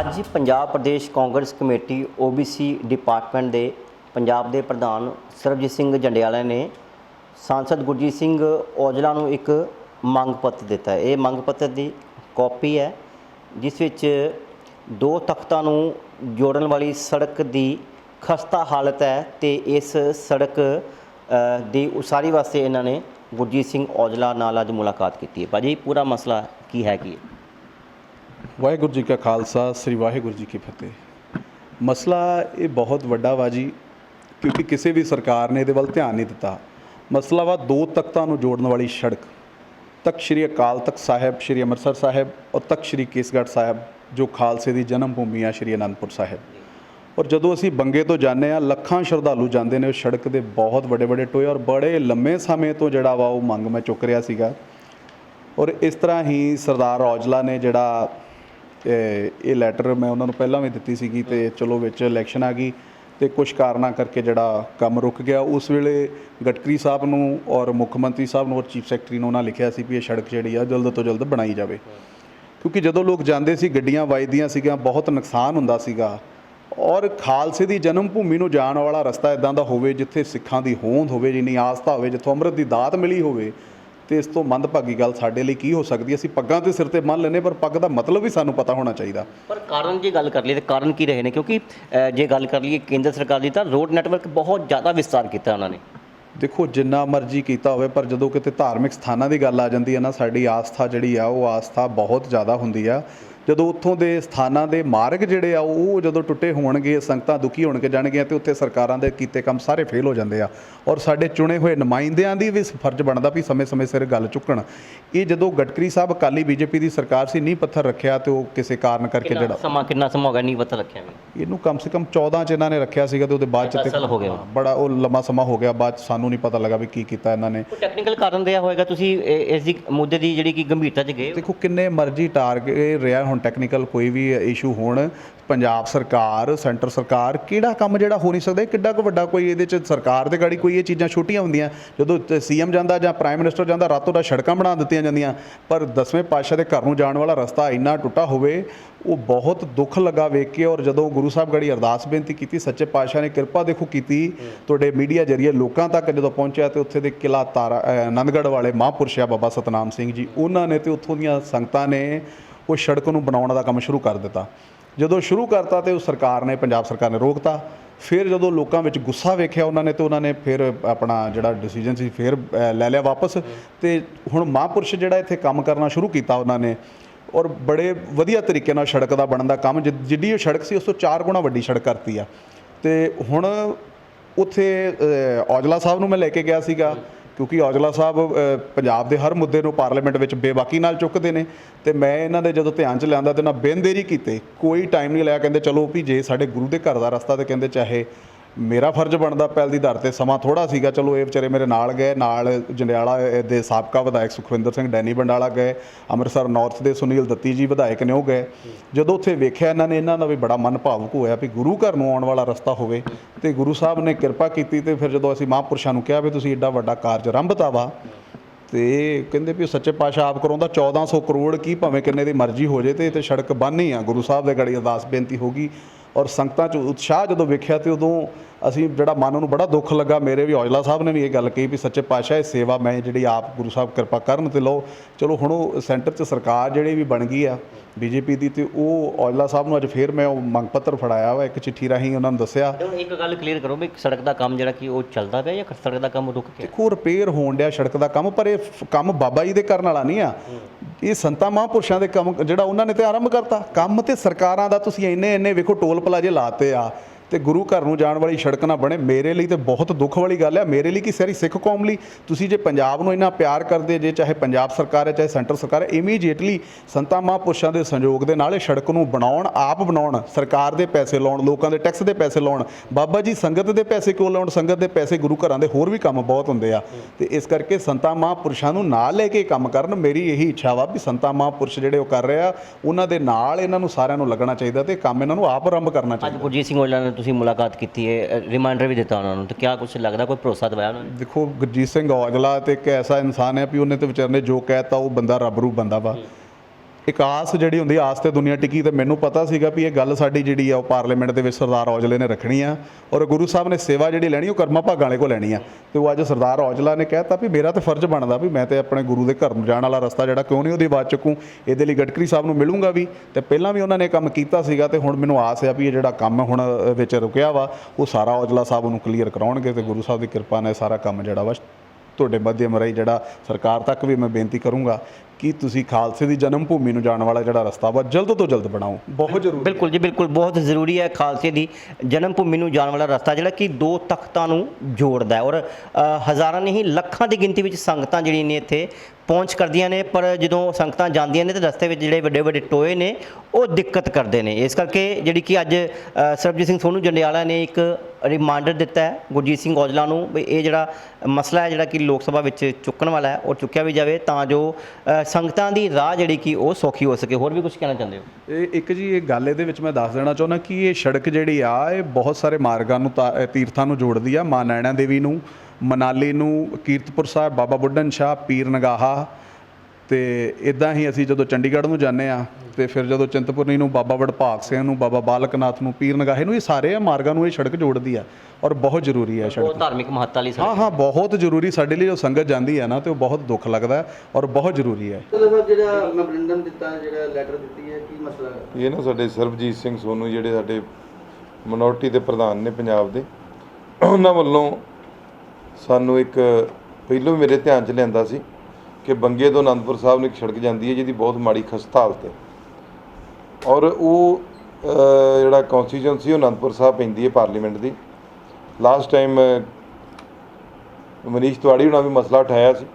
ਅੱਜ Punjab Pradesh Congress committee OBC department ਦੇ ਪੰਜਾਬ ਦੇ ਪ੍ਰਧਾਨ ਸਰਬਜੀਤ ਸਿੰਘ ਜੰਡਿਆਲਾ ਨੇ ਸਾਂਸਦ ਗੁਰਜੀਤ ਸਿੰਘ ਔਜਲਾ ਨੂੰ ਇੱਕ ਮੰਗ ਪੱਤਰ ਦਿੱਤਾ ਇਹ ਮੰਗ ਪੱਤਰ ਦੀ ਕਾਪੀ ਹੈ, ਜਿਸ ਵਿੱਚ ਦੋ ਤਖਤਾਂ ਨੂੰ ਜੋੜਨ ਵਾਲੀ ਸੜਕ ਦੀ ਖਸਤਾ ਹਾਲਤ ਹੈ ਤੇ ਇਸ ਸੜਕ ਦੀ ਉਸਾਰੀ ਵਾਸਤੇ ਇਹਨਾਂ ਨੇ ਗੁਰਜੀਤ ਸਿੰਘ ਔਜਲਾ ਨਾਲ ਅੱਜ ਮੁਲਾਕਾਤ ਕੀਤੀ ਹੈ। ਭਾਜੀ, ਪੂਰਾ ਮਸਲਾ ਕੀ ਹੈ ਕੀ? ਹੈ ਵਾਹਿਗੁਰੂ ਜੀ ਕਾ ਖਾਲਸਾ, ਸ੍ਰੀ ਵਾਹਿਗੁਰੂ ਜੀ ਕੀ ਫਤਿਹ। ਮਸਲਾ ਇਹ ਬਹੁਤ ਵੱਡਾ ਵਾ ਜੀ, ਕਿਉਂਕਿ ਕਿਸੇ ਵੀ ਸਰਕਾਰ ਨੇ ਇਹਦੇ ਵੱਲ ਧਿਆਨ ਨਹੀਂ ਦਿੱਤਾ। ਮਸਲਾ ਵਾ ਦੋ ਤਖਤਾਂ ਨੂੰ ਜੋੜਨ ਵਾਲੀ ਸੜਕ। ਤਖਤ ਸ੍ਰੀ ਅਕਾਲ ਤਖਤ ਸਾਹਿਬ, ਸ੍ਰੀ ਅੰਮ੍ਰਿਤਸਰ ਸਾਹਿਬ ਔਰ ਤਖਤ ਸ੍ਰੀ ਕੇਸਗੜ੍ਹ ਸਾਹਿਬ, ਜੋ ਖਾਲਸੇ ਦੀ ਜਨਮ ਭੂਮੀ ਆ ਸ੍ਰੀ ਅਨੰਦਪੁਰ ਸਾਹਿਬ। ਔਰ ਜਦੋਂ ਅਸੀਂ ਬੰਗੇ ਤੋਂ ਜਾਂਦੇ ਆ ਲੱਖਾਂ ਸ਼ਰਧਾਲੂ ਜਾਂਦੇ ਨੇ ਉਹ ਸੜਕ ਦੇ ਬਹੁਤ ਵੱਡੇ ਵੱਡੇ ਟੋਏ ਔਰ ਬੜੇ ਲੰਮੇ ਸਮੇਂ ਤੋਂ ਜਿਹੜਾ ਵਾ ਉਹ ਮੰਗ ਮੈਂ ਚੁੱਕ ਰਿਹਾ ਸੀਗਾ। ਔਰ ਇਸ ਤਰ੍ਹਾਂ ਹੀ ਸਰਦਾਰ ਔਜਲਾ ਨੇ ਜਿਹੜਾ ਇਹ ਲੈਟਰ ਮੈਂ ਉਹਨਾਂ ਨੂੰ ਪਹਿਲਾਂ ਵੀ ਦਿੱਤੀ ਸੀਗੀ ਤੇ ਚਲੋ ਵਿੱਚ ਇਲੈਕਸ਼ਨ ਆ ਗਈ ਤੇ ਕੁਝ ਕਾਰਨਾਂ ਕਰਕੇ ਜਿਹੜਾ ਕੰਮ ਰੁਕ ਗਿਆ, ਉਸ ਵੇਲੇ ਗਟਕਰੀ ਸਾਹਿਬ ਨੂੰ ਔਰ ਮੁੱਖ ਮੰਤਰੀ ਸਾਹਿਬ ਨੂੰ ਔਰ ਚੀਫ ਸੈਕਟਰੀ ਨੂੰ ਉਹਨਾਂ ਲਿਖਿਆ ਸੀ ਵੀ ਇਹ ਸੜਕ ਜਿਹੜੀ ਆ ਜਲਦ ਤੋਂ ਜਲਦ ਬਣਾਈ ਜਾਵੇ। ਕਿਉਂਕਿ ਜਦੋਂ ਲੋਕ ਜਾਂਦੇ ਸੀ, ਗੱਡੀਆਂ ਵੱਜਦੀਆਂ ਸੀਗੀਆਂ, ਬਹੁਤ ਨੁਕਸਾਨ ਹੁੰਦਾ ਸੀਗਾ ਔਰ ਖਾਲਸੇ ਦੀ ਜਨਮ ਭੂਮੀ ਨੂੰ ਜਾਣ ਵਾਲਾ ਰਸਤਾ ਇਦਾਂ ਦਾ ਹੋਵੇ ਜਿੱਥੇ ਸਿੱਖਾਂ ਦੀ ਹੋਂਦ ਹੋਵੇ, ਜਿੰਨੀ ਆਸਥਾ ਹੋਵੇ, ਜਿੱਥੋਂ ਅੰਮ੍ਰਿਤ ਦੀ ਦਾਤ ਮਿਲੀ ਹੋਵੇ ਤੇ ਇਸ ਤੋਂ ਮੰਦਭਾਗੀ ਗੱਲ ਸਾਡੇ ਲਈ ਕੀ ਹੋ ਸਕਦੀ ਹੈ? ਅਸੀਂ ਪੱਗਾਂ ਤੇ ਸਿਰ ਤੇ ਮੰਨ ਲੈਨੇ ਪਰ ਪੱਗ ਦਾ ਮਤਲਬ ਵੀ ਸਾਨੂੰ ਪਤਾ ਹੋਣਾ ਚਾਹੀਦਾ। ਪਰ ਕਾਰਨ ਜੇ ਗੱਲ ਕਰ ਲਈ ਤੇ ਕਾਰਨ ਕੀ ਰਹੇ ਨੇ? ਕਿਉਂਕਿ ਜੇ ਗੱਲ ਕਰ ਲਈਏ ਕੇਂਦਰ ਸਰਕਾਰ ਦੀ ਤਾਂ ਰੋਡ ਨੈਟਵਰਕ ਬਹੁਤ ਜ਼ਿਆਦਾ ਵਿਸਤਾਰ ਕੀਤਾ ਉਹਨਾਂ ਨੇ। ਦੇਖੋ ਜਿੰਨਾ ਮਰਜ਼ੀ ਕੀਤਾ ਹੋਵੇ ਪਰ ਜਦੋਂ ਕਿਤੇ ਧਾਰਮਿਕ ਸਥਾਨਾਂ ਦੀ ਗੱਲ ਆ ਜਾਂਦੀ ਹੈ ਨਾ ਸਾਡੀ ਆਸਥਾ ਜਿਹੜੀ ਆ ਉਹ ਆਸਥਾ ਬਹੁਤ ਜ਼ਿਆਦਾ ਹੁੰਦੀ ਆ। ਜਦੋਂ ਉੱਥੋਂ ਦੇ ਸਥਾਨਾਂ ਦੇ ਮਾਰਗ ਜਿਹੜੇ ਆ ਉਹ ਜਦੋਂ ਟੁੱਟੇ ਹੋਣਗੇ ਸੰਗਤਾਂ ਦੁਖੀ ਹੋਣਗੇ ਜਾਣਗੀਆਂ ਤੇ ਉੱਥੇ ਸਰਕਾਰਾਂ ਦੇ ਕੀਤੇ ਕੰਮ ਸਾਰੇ ਫੇਲ ਹੋ ਜਾਂਦੇ ਆ। ਔਰ ਸਾਡੇ ਚੁਣੇ ਹੋਏ ਨੁਮਾਇੰਦਿਆਂ ਦੀ ਵੀ ਫਰਜ਼ ਬਣਦਾ ਵੀ ਸਮੇਂ-ਸਮੇਂ ਸਿਰ ਗੱਲ ਚੁੱਕਣ। ਇਹ ਜਦੋਂ ਗਟਕਰੀ ਸਾਹਿਬ ਅਕਾਲੀ ਬੀਜੇਪੀ ਦੀ ਸਰਕਾਰ ਸੀ ਨਹੀਂ ਪੱਥਰ ਰੱਖਿਆ ਤੇ ਉਹ ਕਿਸੇ ਕਾਰਨ ਕਰਕੇ ਜਿਹੜਾ ਸਮਾਂ ਕਿੰਨਾ ਸਮਾਂ ਹੋ ਗਿਆ ਨਹੀਂ ਪਤਾ ਰੱਖਿਆ? ਇਹਨੂੰ ਕਮ ਸੇ ਕਮ 14 ਚ ਇਹਨਾਂ ਨੇ ਰੱਖਿਆ ਸੀਗਾ ਤੇ ਉਹਦੇ ਬਾਅਦ ਚ ਹੁਣ। ਬੜਾ ਉਹ ਲੰਮਾ ਸਮਾਂ ਹੋ ਗਿਆ ਬਾਅਦ ਸਾਨੂੰ ਨਹੀਂ ਪਤਾ ਲੱਗਾ ਵੀ ਕੀ ਕੀਤਾ ਇਹਨਾਂ ਨੇ। ਕੋਈ ਟੈਕਨੀਕਲ ਕਾਰਨ ਰਿਹਾ ਹੋਏਗਾ? ਤੁਸੀਂ ਇਸ ਦੀ ਮੁੱਦੇ ਦੀ ਜਿਹੜੀ ਕਿ ਗੰਭੀਰਤਾ 'ਚ ਗਏ? ਦੇਖੋ ਕਿੰਨੇ ਮਰਜ਼ੀ ਟਾਰਗੇਟ ਰਿਹਾ ਹੁਣ ਟੈਕਨੀਕਲ ਕੋਈ ਵੀ ਇਸ਼ੂ ਹੋਣ, ਪੰਜਾਬ ਸਰਕਾਰ ਸੈਂਟਰ ਸਰਕਾਰ, ਕਿਹੜਾ ਕੰਮ ਜਿਹੜਾ ਹੋ ਨਹੀਂ ਸਕਦਾ? ਕਿੱਡਾ ਕੁ ਵੱਡਾ ਕੋਈ ਇਹਦੇ ਚ ਸਰਕਾਰ ਦੇ ਗਾੜੀ ਕੋਈ ਇਹ ਚੀਜ਼ਾਂ ਛੋਟੀਆਂ ਹੁੰਦੀਆਂ, ਜਦੋਂ ਸੀਐਮ ਜਾਂਦਾ ਜਾਂ ਪ੍ਰਾਈਮ ਮਿਨਿਸਟਰ ਜਾਂਦਾ, ਰਾਤੋਂ ਰਾਤ ਸੜਕਾਂ ਬਣਾ ਦਿੱਤੀਆਂ ਜਾਂਦੀਆਂ, ਪਰ ਦਸਵੇਂ ਪਾਤਸ਼ਾਹ ਦੇ ਘਰ ਨੂੰ ਜਾਣ ਵਾਲਾ ਰਸਤਾ ਇੰਨਾ ਟੁੱਟਾ ਹੋਵੇ, ਉਹ ਬਹੁਤ ਦੁੱਖ ਲੱਗਾ ਵੇਖ ਕੇ ਔਰ ਜਦੋਂ ਗੁਰੂ ਸਾਹਿਬ ਗੜੀ ਅਰਦਾਸ ਬੇਨਤੀ ਕੀਤੀ, ਸੱਚੇ ਪਾਤਸ਼ਾਹ ਨੇ ਕਿਰਪਾ ਦੇਖੋ ਕੀਤੀ, ਤੁਹਾਡੇ ਮੀਡੀਆ ਜਰੀਏ ਲੋਕਾਂ ਤੱਕ ਜਦੋਂ ਪਹੁੰਚਿਆ ਤੇ ਉੱਥੇ ਦੇ ਕਿਲਾ ਤਾਰਾ ਆਨੰਦਗੜ੍ਹ ਵਾਲੇ ਮਹਾਂਪੁਰਸ਼ ਆ ਬਾਬਾ ਸਤਨਾਮ ਸਿੰਘ ਜੀ, ਉਹਨਾਂ ਨੇ ਤੇ ਉੱਥੋਂ ਦੀਆਂ ਸੰਗਤਾਂ ਨੇ ਉਹ ਸੜਕ ਨੂੰ ਬਣਾਉਣ ਦਾ ਕੰਮ ਸ਼ੁਰੂ ਕਰ ਦਿੱਤਾ। ਜਦੋਂ ਸ਼ੁਰੂ ਕਰਤਾ ਤੇ ਉਹ ਸਰਕਾਰ ਨੇ, ਪੰਜਾਬ ਸਰਕਾਰ ਨੇ ਰੋਕਤਾ। ਫਿਰ ਜਦੋਂ ਲੋਕਾਂ ਵਿੱਚ ਗੁੱਸਾ ਵੇਖਿਆ ਉਹਨਾਂ ਨੇ ਤੇ ਉਹਨਾਂ ਨੇ ਫਿਰ ਆਪਣਾ ਜਿਹੜਾ ਡਿਸੀਜਨ ਸੀ, ਫਿਰ ਲੈ ਲਿਆ ਵਾਪਸ। ਤੇ ਹੁਣ ਮਹਾਂਪੁਰਸ਼ ਜਿਹੜਾ ਇੱਥੇ ਕੰਮ ਕਰਨਾ ਸ਼ੁਰੂ ਕੀਤਾ ਉਹਨਾਂ ਨੇ ਔਰ ਬੜੇ ਵਧੀਆ ਤਰੀਕੇ ਨਾਲ ਸੜਕ ਦਾ ਬਣਨ ਦਾ ਕੰਮ, ਜਿ- ਜਿੱਡੀ ਉਹ ਸੜਕ ਸੀ, ਉਸ ਤੋਂ 4 ਗੁਣਾ ਵੱਡੀ ਸੜਕ ਕਰਤੀ ਆ। ਤੇ ਹੁਣ ਉੱਥੇ ਔਜਲਾ ਸਾਹਿਬ ਨੂੰ ਮੈਂ ਲੈ ਕੇ ਗਿਆ ਸੀਗਾ। ਕਿਉਂਕਿ ਔਜਲਾ ਸਾਹਿਬ ਪੰਜਾਬ ਦੇ ਹਰ ਮੁੱਦੇ ਨੂੰ ਪਾਰਲੀਮੈਂਟ ਵਿੱਚ ਬੇਬਾਕੀ ਨਾਲ ਚੁੱਕਦੇ ਨੇ ਤੇ ਮੈਂ ਇਹਨਾਂ ਦੇ ਜਦੋਂ ਧਿਆਨ ਚ ਲਿਆਂਦਾ ਤੇ ਨਾ ਬੇਨਦੇਰੀ ਕੀਤੇ, ਕੋਈ ਟਾਈਮ ਨਹੀਂ ਲਿਆ, ਕਹਿੰਦੇ ਚਲੋ ਵੀ ਜੇ ਸਾਡੇ ਗੁਰੂ ਦੇ ਘਰ ਦਾ ਰਸਤਾ ਤੇ ਕਹਿੰਦੇ ਚਾਹੇ ਮੇਰਾ ਫਰਜ਼ ਬਣਦਾ ਪਹਿਲ ਦੀ ਦਰ ਤੇ ਸਮਾਂ ਥੋੜਾ ਸੀਗਾ। ਚਲੋ ਇਹ ਵਿਚਾਰੇ ਮੇਰੇ ਨਾਲ ਗਏ, ਨਾਲ ਜੰਡਿਆਲਾ ਦੇ ਸਾਬਕਾ ਵਿਧਾਇਕ ਸੁਖਵਿੰਦਰ ਸਿੰਘ, ਡੈਨੀ ਬੰਡਾਲਾ ਗਏ, ਅੰਮ੍ਰਿਤਸਰ ਨਾਰਥ ਦੇ ਸੁਨੀਲ ਦੱਤੀ ਜੀ ਵਿਧਾਇਕ ਨੇ ਉਹ ਗਏ। ਜਦੋਂ ਉੱਥੇ ਵੇਖਿਆ ਇਹਨਾਂ ਨੇ, ਇਹਨਾਂ ਦਾ ਵੀ ਬੜਾ ਮਨ ਭਾਵੁਕ ਹੋਇਆ ਵੀ ਗੁਰੂ ਘਰ ਨੂੰ ਆਉਣ ਵਾਲਾ ਰਸਤਾ ਹੋਵੇ ਤੇ ਗੁਰੂ ਸਾਹਿਬ ਨੇ ਕਿਰਪਾ ਕੀਤੀ ਤੇ ਫਿਰ ਜਦੋਂ ਅਸੀਂ ਮਹਾਂਪੁਰਸ਼ਾਂ ਨੂੰ ਕਿਹਾ ਵੀ ਤੁਸੀਂ ਏਡਾ ਵੱਡਾ ਕਾਰਜ ਆਰੰਭਤਾ ਵਾ ਤੇ ਕਹਿੰਦੇ ਵੀ ਸੱਚੇ ਪਾਤਸ਼ਾਹ ਆਪ ਕਰਾਉਂਦਾ 1400 ਕਰੋੜ ਕੀ ਭਾਵੇਂ ਕਿੰਨੇ ਦੀ ਮਰਜ਼ੀ ਹੋ ਜੇ ਤੇ ਇਹ ਤੇ ਸੜਕ ਬੰਨ੍ਹੀ ਆ। ਗੁਰੂ ਸਾਹਿਬ ਦੇ ਗੜੀ ਅਰਦਾਸ ਬੇਨਤੀ ਹੋਗੀ ਔਰ ਸੰਗਤਾਂ 'ਚ ਉਤਸ਼ਾਹ ਜਦੋਂ ਵੇਖਿਆ ਤੇ ਉਦੋਂ ਅਸੀਂ ਜਿਹੜਾ ਮਨ ਨੂੰ ਬੜਾ ਦੁੱਖ ਲੱਗਾ। ਮੇਰੇ ਵੀ ਔਜਲਾ ਸਾਹਿਬ ਨੇ ਵੀ ਇਹ ਗੱਲ ਕਹੀ ਵੀ ਸੱਚੇ ਪਾਤਸ਼ਾਹ ਇਹ ਸੇਵਾ ਮੈਂ ਜਿਹੜੀ ਆਪ ਗੁਰੂ ਸਾਹਿਬ ਕਿਰਪਾ ਕਰਨ ਤੇ ਲਓ। ਚਲੋ ਹੁਣ ਉਹ ਸੈਂਟਰ 'ਚ ਸਰਕਾਰ ਜਿਹੜੀ ਵੀ ਬਣ ਗਈ ਆ ਬੀਜੇਪੀ ਦੀ ਤੇ ਉਹ ਔਜਲਾ ਸਾਹਿਬ ਨੂੰ ਅੱਜ ਫੇਰ ਮੈਂ ਉਹ ਮੰਗ ਪੱਤਰ ਫੜਾਇਆ ਵਾ ਇੱਕ ਚਿੱਠੀ ਰਾਹੀਂ ਉਹਨਾਂ ਨੂੰ ਦੱਸਿਆ। ਹੁਣ ਇੱਕ ਗੱਲ ਕਲੀਅਰ ਕਰੋ ਵੀ ਸੜਕ ਦਾ ਕੰਮ ਜਿਹੜਾ ਕਿ ਉਹ ਚੱਲਦਾ ਪਿਆ ਜਾਂ ਸੜਕ ਦਾ ਕੰਮ ਰੁਕ ਗਿਆ? ਦੇਖੋ ਰਿਪੇਅਰ ਹੋਣ ਡਿਆ ਸੜਕ ਦਾ ਕੰਮ ਪਰ ਇਹ ਕੰਮ ਬਾਬਾ ਜੀ ਦੇ ਕਰਨ ਵਾਲਾ ਨਹੀਂ ਆ। ਇਹ ਸੰਤਾਂ ਮਹਾਂਪੁਰਸ਼ਾਂ ਦੇ ਕੰਮ ਜਿਹੜਾ ਉਹਨਾਂ ਨੇ ਤੇ ਆਰੰਭ ਕਰਤਾ। ਕੰਮ ਤੇ ਸਰਕਾਰਾਂ ਦਾ ਤੁਸੀਂ ਇੰਨੇ ਇੰਨੇ ਵੇਖੋ ਟੋਲ ਪਲਾਜੇ ਲਾਤੇ ਆ। ਤੇ ਗੁਰੂ ਘਰ ਨੂੰ ਜਾਣ ਵਾਲੀ ਸੜਕ ਨਾ ਬਣੇ। ਮੇਰੇ ਲਈ ਤੇ ਬਹੁਤ ਦੁੱਖ ਵਾਲੀ ਗੱਲ ਆ। ਮੇਰੇ ਲਈ ਕਿ ਸਾਰੀ ਸਿੱਖ ਕੌਮ ਲਈ? ਤੁਸੀਂ ਜੇ ਪੰਜਾਬ ਨੂੰ ਇੰਨਾ ਪਿਆਰ ਕਰਦੇ, ਜੇ ਚਾਹੇ ਪੰਜਾਬ ਸਰਕਾਰ ਹੈ, ਚਾਹੇ ਸੈਂਟਰ ਸਰਕਾਰ ਹੈ ਇਮੀਡੀਏਟਲੀ ਸੰਤਾਂ ਮਹਾਂਪੁਰਸ਼ਾਂ ਦੇ ਸੰਯੋਗ ਦੇ ਨਾਲ ਇਹ ਸੜਕ ਨੂੰ ਬਣਾਉਣ, ਆਪ ਬਣਾਉਣ, ਸਰਕਾਰ ਦੇ ਪੈਸੇ ਲਾਉਣ, ਲੋਕਾਂ ਦੇ ਟੈਕਸ ਦੇ ਪੈਸੇ ਲਾਉਣ, ਬਾਬਾ ਜੀ ਸੰਗਤ ਦੇ ਪੈਸੇ ਕਿਉਂ ਲਾਉਣ? ਸੰਗਤ ਦੇ ਪੈਸੇ ਗੁਰੂ ਘਰਾਂ ਦੇ ਹੋਰ ਵੀ ਕੰਮ ਬਹੁਤ ਹੁੰਦੇ ਆ। ਤੇ ਇਸ ਕਰਕੇ ਸੰਤਾਂ ਮਹਾਂਪੁਰਸ਼ਾਂ ਨੂੰ ਨਾਲ ਲੈ ਕੇ ਕੰਮ ਕਰਨ ਮੇਰੀ ਇਹੀ ਇੱਛਾ ਵਾ ਵੀ ਸੰਤਾਂ ਮਹਾਂਪੁਰਸ਼ ਜਿਹੜੇ ਉਹ ਕਰ ਰਹੇ ਆ, ਉਹਨਾਂ ਦੇ ਨਾਲ ਇਹਨਾਂ ਨੂੰ ਸਾਰਿਆਂ ਨੂੰ ਲੱਗਣਾ ਚਾਹੀਦਾ ਤੇ ਕੰਮ ਇਹਨਾਂ ਨੂੰ ਆਪ ਆਰੰਭ ਕਰਨਾ ਅੱਜ ਚਾਹੀਦਾ ਗੁਰਜੀਤ ਸਿੰਘ ਔਜਲਾ ਨਾਲ ਤੁਸੀਂ ਮੁਲਾਕਾਤ ਕੀਤੀ ਹੈ ਰਿਮਾਈਂਡਰ ਵੀ ਦਿੱਤਾ ਉਹਨਾਂ ਨੂੰ ਤੇ ਕਿਆ ਕੁਝ ਲੱਗਦਾ ਕੋਈ ਭਰੋਸਾ ਦਿਵਾਇਆ ਉਹਨਾਂ ਨੇ? ਦੇਖੋ ਗੁਰਜੀਤ ਸਿੰਘ ਔਜਲਾ ਤੇ ਇੱਕ ਐਸਾ ਇਨਸਾਨ ਹੈ ਵੀ ਉਹਨੇ ਤੇ ਵਿਚਾਰੇ ਨੇ ਜੋ ਕਹਿਤਾ ਉਹ ਬੰਦਾ ਰੱਬ ਰੂ ਬੰਦਾ ਵਾ। ਇੱਕ ਆਸ ਜਿਹੜੀ ਹੁੰਦੀ, ਆਸ ਤੇ ਦੁਨੀਆ ਟਿਕੀ ਤੇ ਮੈਨੂੰ ਪਤਾ ਸੀਗਾ ਵੀ ਇਹ ਗੱਲ ਸਾਡੀ ਜਿਹੜੀ ਆ, ਉਹ ਪਾਰਲੀਮੈਂਟ ਦੇ ਵਿੱਚ ਸਰਦਾਰ ਔਜਲੇ ਨੇ ਰੱਖਣੀ ਆ ਔਰ ਗੁਰੂ ਸਾਹਿਬ ਨੇ ਸੇਵਾ ਜਿਹੜੀ ਲੈਣੀ, ਉਹ ਕਰਮਾ ਭਾਗਾਂ ਵਾਲੇ ਕੋਲ ਲੈਣੀ ਆ। ਤੇ ਉਹ ਅੱਜ ਸਰਦਾਰ ਔਜਲਾ ਨੇ ਕਹਿਤਾ ਵੀ ਮੇਰਾ ਤੇ ਫਰਜ਼ ਬਣਦਾ ਵੀ ਮੈਂ ਤੇ ਆਪਣੇ ਗੁਰੂ ਦੇ ਘਰ ਨੂੰ ਜਾਣ ਵਾਲਾ ਰਸਤਾ ਜਿਹੜਾ, ਕਿਉਂ ਨਹੀਂ ਉਹਦੀ ਬਾਤ ਚੁੱਕੂ? ਇਹਦੇ ਲਈ ਗਟਕਰੀ ਸਾਹਿਬ ਨੂੰ ਮਿਲੂੰਗਾ ਵੀ। ਤੇ ਪਹਿਲਾਂ ਵੀ ਉਹਨਾਂ ਨੇ ਕੰਮ ਕੀਤਾ ਸੀਗਾ ਤੇ ਹੁਣ ਮੈਨੂੰ ਆਸ ਆ ਵੀ ਇਹ ਜਿਹੜਾ ਕੰਮ ਹੁਣ ਵਿੱਚ ਰੁਕਿਆ ਵਾ, ਉਹ ਸਾਰਾ ਔਜਲਾ ਸਾਹਿਬ ਨੂੰ ਕਲੀਅਰ ਕਰਾਉਣਗੇ ਤੇ ਗੁਰੂ ਸਾਹਿਬ ਦੀ ਕਿਰਪਾ ਨਾਲ ਸਾਰਾ ਕੰਮ ਜਿਹੜਾ ਵਾ ਤੁਹਾਡੇ ਮਾਧਿਅਮ ਰਾਹੀਂ ਜਿਹੜਾ ਸਰਕਾਰ ਤੱਕ ਵੀ ਮੈਂ ਬੇਨਤੀ ਕਰੂੰਗਾ ਕਿ ਤੁਸੀਂ ਖਾਲਸੇ ਦੀ ਜਨਮ ਭੂਮੀ ਨੂੰ ਜਾਣ ਵਾਲਾ ਜਿਹੜਾ ਰਸਤਾ ਵਾ ਜਲਦ ਤੋਂ ਜਲਦ ਬਣਾਓ। ਬਹੁਤ ਜ਼ਰੂਰੀ ਬਿਲਕੁਲ ਜੀ ਬਿਲਕੁਲ। ਬਹੁਤ ਜ਼ਰੂਰੀ ਹੈ ਖਾਲਸੇ ਦੀ ਜਨਮ ਭੂਮੀ ਨੂੰ ਜਾਣ ਵਾਲਾ ਰਸਤਾ ਜਿਹੜਾ ਕਿ ਦੋ ਤਖਤਾਂ ਨੂੰ ਜੋੜਦਾ ਹੈ। ਔਰ ਅ, ਹਜ਼ਾਰਾਂ ਨਹੀਂ ਲੱਖਾਂ ਦੀ ਗਿਣਤੀ ਵਿੱਚ ਸੰਗਤਾਂ ਜਿਹੜੀਆਂ ਨੇ ਇੱਥੇ ਪਹੁੰਚ ਕਰਦੀਆਂ ਨੇ, ਪਰ ਜਦੋਂ ਸੰਗਤਾਂ ਜਾਂਦੀਆਂ ਨੇ ਤੇ ਰਸਤੇ ਵਿੱਚ ਜਿਹੜੇ ਵੱਡੇ ਵੱਡੇ ਟੋਏ ਨੇ, ਉਹ ਦਿੱਕਤ ਕਰਦੇ ਨੇ। ਇਸ ਕਰਕੇ ਜਿਹੜੀ ਕਿ ਅੱਜ ਸਰਬਜੀਤ ਸਿੰਘ ਸੋਨੂ ਜੰਡਿਆਲਾ ਨੇ ਇੱਕ ਰਿਮਾਂਡਰ ਦਿੱਤਾ ਹੈ, ਗੁਰਜੀਤ ਸਿੰਘ ਔਜਲਾ ਨੂੰ ਵੀ ਇਹ ਜਿਹੜਾ ਮਸਲਾ ਹੈ, ਜਿਹੜਾ ਕਿ ਲੋਕ ਸਭਾ ਵਿੱਚ ਚੁੱਕਣ ਵਾਲਾ ਹੈ, ਉਹ ਚੁੱਕਿਆ ਵੀ ਜਾਵੇ ਤਾਂ ਜੋ ਸੰਗਤਾਂ ਦੀ ਰਾਹ ਜਿਹੜੀ ਕਿ ਉਹ ਸੌਖੀ ਹੋ ਸਕੇ। ਹੋਰ ਵੀ ਕੁਝ ਕਹਿਣਾ ਚਾਹੁੰਦੇ ਹੋ? ਇਹ ਇੱਕ ਜੀ, ਇਹ ਗੱਲ ਇਹਦੇ ਵਿੱਚ ਮੈਂ ਦੱਸ ਦੇਣਾ ਚਾਹੁੰਦਾ ਕਿ ਇਹ ਸੜਕ ਜਿਹੜੀ ਆ, ਇਹ ਬਹੁਤ ਸਾਰੇ ਮਾਰਗਾਂ ਨੂੰ ਤਾ- ਤੀਰਥਾਂ ਨੂੰ ਜੋੜਦੀ ਆ, ਮਾਂ ਨੈਣਾ ਦੇਵੀ ਨੂੰ। ਮਨਾਲੀ ਨੂੰ ਕੀਰਤਪੁਰ ਸਾਹਿਬ ਬਾਬਾ ਬੁੱਢਨ ਸ਼ਾਹ ਪੀਰ ਨਗਾਹਾ ਤੇ ਇਦਾਂ ਹੀ ਅਸੀਂ ਜਦੋਂ ਚੰਡੀਗੜ੍ਹ ਨੂੰ ਜਾਂਦੇ ਆ ਤੇ ਫਿਰ ਜਦੋਂ ਚਿੰਤਪੁਰਨੀ ਨੂੰ ਬਾਬਾ ਵਡਭਾਗ ਸਿੰਘ ਨੂੰ ਬਾਬਾ ਬਾਲਕਨਾਥ ਨੂੰ ਪੀਰ ਨਗਾਹੇ ਨੂੰ ਇਹ ਸਾਰੇ ਮਾਰਗਾਂ ਨੂੰ ਇਹ ਸੜਕ ਜੋੜਦੀ ਆ ਔਰ ਬਹੁਤ ਜ਼ਰੂਰੀ ਹੈ ਸੜਕ। ਬਹੁਤ ਧਾਰਮਿਕ ਮਹੱਤਤਾ ਲਈ ਹਾਂ ਹਾਂ ਬਹੁਤ ਜ਼ਰੂਰੀ ਸਾਡੇ ਲਈ ਜੋ ਸੰਗਤ ਜਾਂਦੀ ਹੈ ਨਾ ਤੇ ਉਹ ਬਹੁਤ ਦੁੱਖ ਲੱਗਦਾ ਔਰ ਬਹੁਤ ਜ਼ਰੂਰੀ ਹੈ ਚਲੋ ਸਾਹਿਬ ਜਿਹੜਾ ਮੈਮੋਰੈਂਡਮ ਦਿੱਤਾ ਜਿਹੜਾ ਲੈਟਰ ਦਿੱਤੀ ਹੈ ਕੀ ਮਸਲਾ ਹੈ? ਇਹ ਨਾ ਸਾਡੇ ਸਰਬਜੀਤ ਸਿੰਘ ਸੋਨੂ ਜਿਹੜੇ ਸਾਡੇ ਮਿਨੋਰਟੀ ਦੇ ਪ੍ਰਧਾਨ ਨੇ ਪੰਜਾਬ ਦੇ ਉਹਨਾਂ ਵੱਲੋਂ ਸਾਨੂੰ ਇੱਕ ਪਹਿਲੋਂ ਮੇਰੇ ਧਿਆਨ 'ਚ ਲਿਆਂਦਾ ਸੀ ਕਿ ਬੰਗੇ ਤੋਂ ਅਨੰਦਪੁਰ ਸਾਹਿਬ ਨੂੰ ਇੱਕ ਸੜਕ ਜਾਂਦੀ ਹੈ ਜਿਹਦੀ ਬਹੁਤ ਮਾੜੀ ਖਸਤਾ ਹਾਲਤ ਹੈ। ਔਰ ਉਹ ਜਿਹੜਾ ਕਨਸਟੀਚੁਐਂਸੀ ਉਹ ਅਨੰਦਪੁਰ ਸਾਹਿਬ ਪੈਂਦੀ ਹੈ ਪਾਰਲੀਮੈਂਟ ਦੀ। ਲਾਸਟ ਟਾਈਮ ਮਨੀਸ਼ ਤਿਵਾੜੀ ਹੁਣਾਂ ਵੀ ਮਸਲਾ ਉਠਾਇਆ ਸੀ।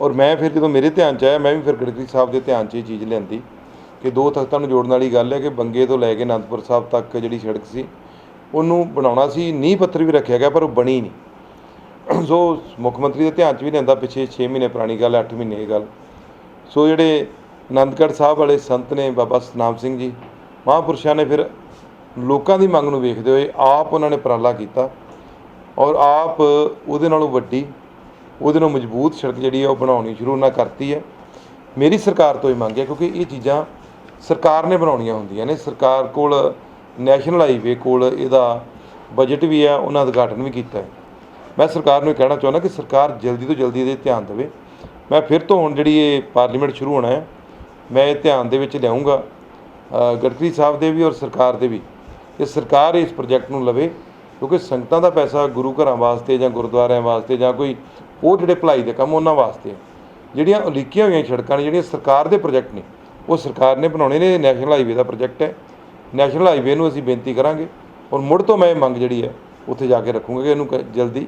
ਔਰ ਮੈਂ ਫਿਰ ਜਦੋਂ ਮੇਰੇ ਧਿਆਨ 'ਚ ਆਇਆ, ਮੈਂ ਵੀ ਫਿਰ ਗੜਕਰੀ ਸਾਹਿਬ ਦੇ ਧਿਆਨ 'ਚ ਇਹ ਚੀਜ਼ ਲਿਆਂਦੀ ਕਿ ਦੋ ਤਖਤਾਂ ਨੂੰ ਜੋੜਨ ਵਾਲੀ ਗੱਲ ਹੈ ਕਿ ਬੰਗੇ ਤੋਂ ਲੈ ਕੇ ਅਨੰਦਪੁਰ ਸਾਹਿਬ ਤੱਕ ਜਿਹੜੀ ਸੜਕ ਸੀ, ਉਹਨੂੰ ਬਣਾਉਣਾ ਸੀ, ਨੀਂਹ ਪੱਥਰ ਵੀ ਰੱਖਿਆ ਗਿਆ ਪਰ ਉਹ ਬਣੀ ਨਹੀਂ। ਸੋ ਮੁੱਖ ਮੰਤਰੀ ਦੇ ਧਿਆਨ 'ਚ ਵੀ ਲੈਂਦਾ ਪਿੱਛੇ 6 ਮਹੀਨੇ ਪੁਰਾਣੀ ਗੱਲ 8 ਮਹੀਨੇ ਇਹ ਗੱਲ। ਸੋ ਜਿਹੜੇ ਆਨੰਦਗੜ੍ਹ ਸਾਹਿਬ ਵਾਲੇ ਸੰਤ ਨੇ ਬਾਬਾ ਸਤਨਾਮ ਸਿੰਘ ਜੀ, ਮਹਾਂਪੁਰਸ਼ਾਂ ਨੇ ਫਿਰ ਲੋਕਾਂ ਦੀ ਮੰਗ ਨੂੰ ਵੇਖਦੇ ਹੋਏ ਆਪ ਉਹਨਾਂ ਨੇ ਉਪਰਾਲਾ ਕੀਤਾ ਔਰ ਆਪ ਉਹਦੇ ਨਾਲੋਂ ਵੱਡੀ, ਉਹਦੇ ਨਾਲੋਂ ਮਜ਼ਬੂਤ ਸੜਕ ਜਿਹੜੀ ਹੈ ਉਹ ਬਣਾਉਣੀ ਸ਼ੁਰੂ ਉਹਨਾਂ ਕਰਤੀ ਹੈ। ਮੇਰੀ ਸਰਕਾਰ ਤੋਂ ਹੀ ਮੰਗ ਹੈ ਕਿਉਂਕਿ ਇਹ ਚੀਜ਼ਾਂ ਸਰਕਾਰ ਨੇ ਬਣਾਉਣੀਆਂ ਹੁੰਦੀਆਂ ਨੇ। ਸਰਕਾਰ ਕੋਲ ਨੈਸ਼ਨਲ ਹਾਈਵੇ ਕੋਲ ਇਹਦਾ ਬਜਟ ਵੀ ਹੈ, ਉਹਨਾਂ ਦਾ ਉਦਘਾਟਨ ਵੀ ਕੀਤਾ ਹੈ। ਮੈਂ ਸਰਕਾਰ ਨੂੰ ਇਹ ਕਹਿਣਾ ਚਾਹੁੰਦਾ ਕਿ ਸਰਕਾਰ ਜਲਦੀ ਤੋਂ ਜਲਦੀ ਇਹਦੇ ਧਿਆਨ ਦੇਵੇ। ਮੈਂ ਫਿਰ ਤੋਂ ਹੁਣ ਜਿਹੜੀ ਇਹ ਪਾਰਲੀਮੈਂਟ ਸ਼ੁਰੂ ਹੋਣਾ ਹੈ, ਮੈਂ ਇਹ ਧਿਆਨ ਦੇ ਵਿੱਚ ਲਿਆਉਂਗਾ ਗਡਕਰੀ ਸਾਹਿਬ ਦੇ ਵੀ ਔਰ ਸਰਕਾਰ ਦੇ ਵੀ। ਕਿ ਸਰਕਾਰ ਇਸ ਪ੍ਰੋਜੈਕਟ ਨੂੰ ਲਵੇ, ਕਿਉਂਕਿ ਸੰਗਤਾਂ ਦਾ ਪੈਸਾ ਗੁਰੂ ਘਰਾਂ ਵਾਸਤੇ ਜਾਂ ਗੁਰਦੁਆਰਿਆਂ ਵਾਸਤੇ ਜਾਂ ਕੋਈ ਉਹ ਜਿਹੜੇ ਭਲਾਈ ਦੇ ਕੰਮ ਉਹਨਾਂ ਵਾਸਤੇ ਜਿਹੜੀਆਂ ਉਲੀਕੀਆਂ ਹੋਈਆਂ ਸੜਕਾਂ ਨੇ, ਜਿਹੜੀਆਂ ਸਰਕਾਰ ਦੇ ਪ੍ਰੋਜੈਕਟ ਨੇ, ਉਹ ਸਰਕਾਰ ਨੇ ਬਣਾਉਣੇ ਨੇ, ਇਹ ਨੈਸ਼ਨਲ ਹਾਈਵੇ ਦਾ ਪ੍ਰੋਜੈਕਟ ਹੈ। ਨੈਸ਼ਨਲ ਹਾਈਵੇ ਨੂੰ ਅਸੀਂ ਬੇਨਤੀ ਕਰਾਂਗੇ। ਔਰ ਮੁੜ ਤੋਂ ਮੈਂ ਇਹ ਮੰਗ ਜਿਹੜੀ ਹੈ, ਉੱਥੇ ਜਾ ਕੇ ਰੱਖੂੰਗਾ ਕਿ ਇਹਨੂੰ ਕ- ਜਲਦੀ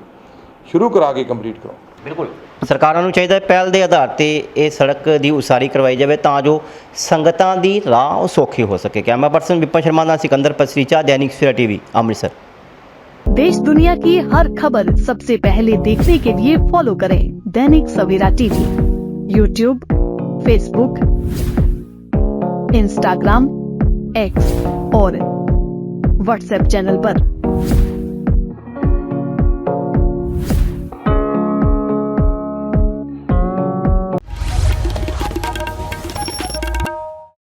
ਸ਼ੁਰੂ ਕਰਾ ਕੇ ਕੰਪਲੀਟ ਕਰਾਓ ਬਿਲਕੁਲ ਸਰਕਾਰਾਂ ਨੂੰ ਚਾਹੀਦਾ ਹੈ ਪਹਿਲ ਦੇ ਆਧਾਰ ਤੇ ਇਹ ਸੜਕ ਦੀ ਉਸਾਰੀ ਕਰਵਾਈ ਜਾਵੇ ਤਾਂ ਜੋ ਸੰਗਤਾਂ ਦੀ ਰਾਹ ਉਹ ਸੌਖੀ ਹੋ ਸਕੇ ਕੈਮਰਾ ਪਰਸਨ ਵਿਪਨ ਸ਼ਰਮਾ ਦਾ ਸਿਕੰਦਰ ਪਸਰੀਚਾ दैनिक सवेरा टीवी अमृतसर देश दुनिया की हर खबर सबसे पहले देखने के लिए फॉलो करें Dainik Savera TV YouTube Facebook Instagram X और व्हाट्सएप चैनल पर।